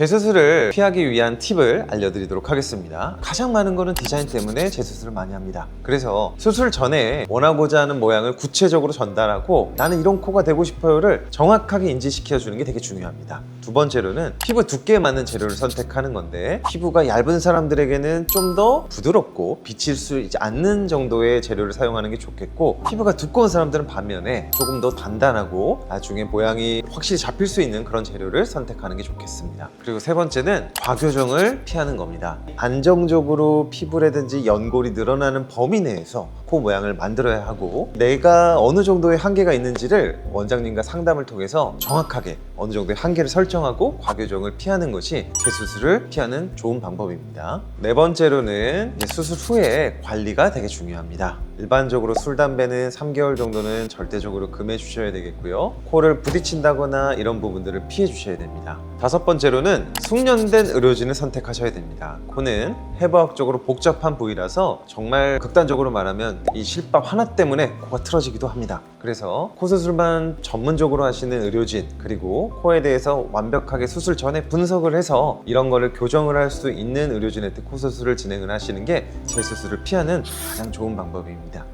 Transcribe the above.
재수술을 피하기 위한 팁을 알려드리도록 하겠습니다. 가장 많은 거는 디자인 때문에 재수술을 많이 합니다. 그래서 수술 전에 원하고자 하는 모양을 구체적으로 전달하고 나는 이런 코가 되고 싶어요를 정확하게 인지시켜 주는 게 되게 중요합니다. 두 번째로는 피부 두께에 맞는 재료를 선택하는 건데 피부가 얇은 사람들에게는 좀 더 부드럽고 비칠 수 있지 않는 정도의 재료를 사용하는 게 좋겠고 피부가 두꺼운 사람들은 반면에 조금 더 단단하고 나중에 모양이 확실히 잡힐 수 있는 그런 재료를 선택하는 게 좋겠습니다. 그리고 세 번째는 과교정을 피하는 겁니다. 안정적으로 피부라든지 연골이 늘어나는 범위 내에서 코 모양을 만들어야 하고 내가 어느 정도의 한계가 있는지를 원장님과 상담을 통해서 정확하게 어느 정도의 한계를 설정하고 과교정을 피하는 것이 재수술을 피하는 좋은 방법입니다. 네 번째로는 수술 후에 관리가 되게 중요합니다. 일반적으로 술, 담배는 3개월 정도는 절대적으로 금해 주셔야 되겠고요. 코를 부딪힌다거나 이런 부분들을 피해 주셔야 됩니다. 다섯 번째로는 숙련된 의료진을 선택하셔야 됩니다. 코는 해부학적으로 복잡한 부위라서 정말 극단적으로 말하면 이 실밥 하나 때문에 코가 틀어지기도 합니다. 그래서 코 수술만 전문적으로 하시는 의료진 그리고 코에 대해서 완벽하게 수술 전에 분석을 해서 이런 거를 교정을 할 수 있는 의료진한테 코 수술을 진행을 하시는 게 재수술을 피하는 가장 좋은 방법입니다.